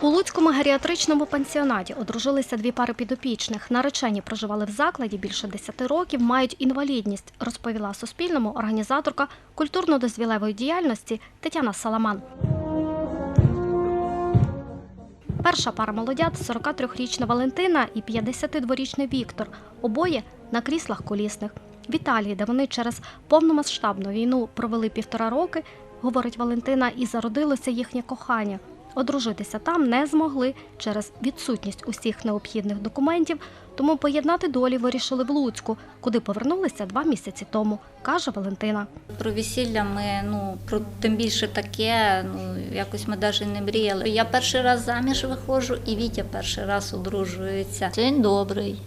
У Луцькому геріатричному пансіонаті одружилися дві пари підопічних. Наречені проживали в закладі більше 10 років, мають інвалідність, розповіла Суспільному організаторка культурно-дозвілевої діяльності Тетяна Саламан. Перша пара молодят 43-річна Валентина і 52-річний Віктор. Обоє на кріслах колісних. В Італії, де вони через повномасштабну війну провели півтора роки, говорить Валентина, і зародилося їхнє кохання. Одружитися там не змогли через відсутність усіх необхідних документів, тому поєднати долі вирішили в Луцьку, куди повернулися два місяці тому, каже Валентина. Про весілля ми ну про тим більше таке, ну якось ми навіть не мріяли. Я перший раз заміж виходжу, і Вітя перший раз одружується. Він добрий,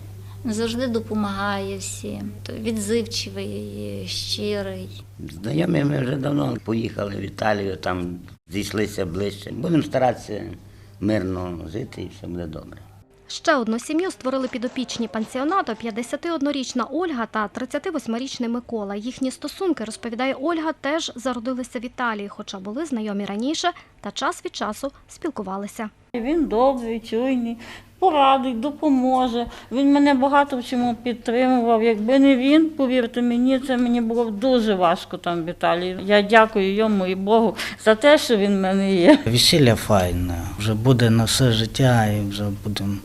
завжди допомагає всім. То Відзивчивий, щирий. Знайомі ми вже давно поїхали в Італію, там зійшлися ближче. Будемо старатися мирно жити і все буде добре. Ще одну сім'ю створили підопічні пансіонату 51-річна Ольга та 38-річний Микола. Їхні стосунки, розповідає Ольга, теж зародилися в Італії, хоча були знайомі раніше та час від часу спілкувалися. Він добрий, чуйний, порадить, допоможе. Він мене багато в чому підтримував. Якби не він, повірте мені, це мені було б дуже важко там в Італії. Я дякую йому і Богу за те, що він в мене є. Весілля файне, вже буде на все життя і вже будемо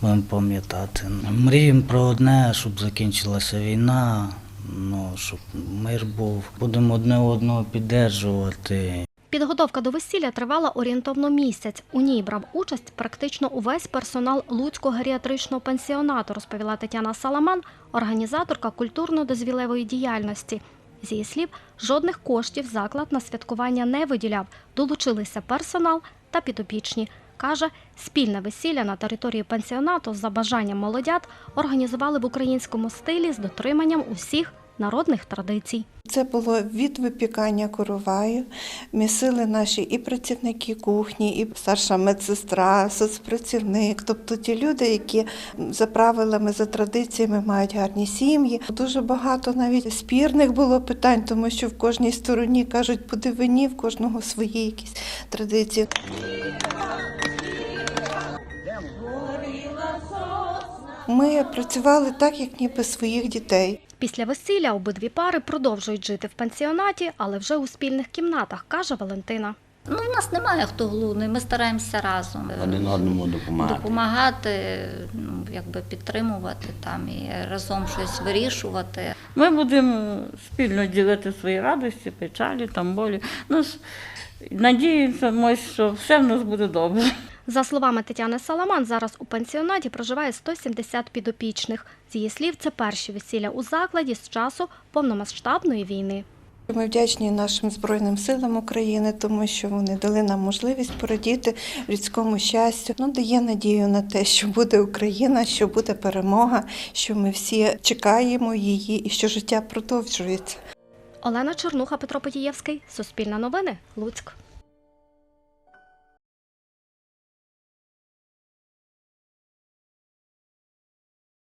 будем пам'ятати. Мріємо про одне, щоб закінчилася війна, ну, щоб мир був. Будемо одне одного піддержувати. Підготовка до весілля тривала орієнтовно місяць. У ній брав участь практично увесь персонал Луцького геріатричного пансіонату, розповіла Тетяна Саламан, організаторка культурно-дозвілевої діяльності. З її слів, жодних коштів заклад на святкування не виділяв. Долучилися персонал та підопічні. Каже, спільне весілля на території пансіонату за бажанням молодят організували в українському стилі з дотриманням усіх народних традицій. Це було від випікання короваю. Місили наші і працівники кухні, і старша медсестра, соцпрацівник, тобто ті люди, які за правилами, за традиціями мають гарні сім'ї. Дуже багато навіть спірних було питань, тому що в кожній стороні кажуть, по дивині, в кожного свої якісь традиції. Ми працювали так, як ніби своїх дітей. Після весілля обидві пари продовжують жити в пансіонаті, але вже у спільних кімнатах, каже Валентина. Ну, в нас немає хто голодний, ми стараємося разом Один одному допомагати. допомагати, ну, якби підтримувати там і разом щось вирішувати. Ми будемо спільно ділити свої радості, печалі, там болі. Ну, надіємося, що все в нас буде добре. За словами Тетяни Саламан, зараз у пансіонаті проживає 170 підопічних. З її слів, це перші весілля у закладі з часу повномасштабної війни. Ми вдячні нашим Збройним силам України, тому що вони дали нам можливість порадіти людському щастю. Ну, дає надію на те, що буде Україна, що буде перемога, що ми всі чекаємо її і що життя продовжується. Олена Чернуха, Петро Потієвський, Суспільне новини, Луцьк.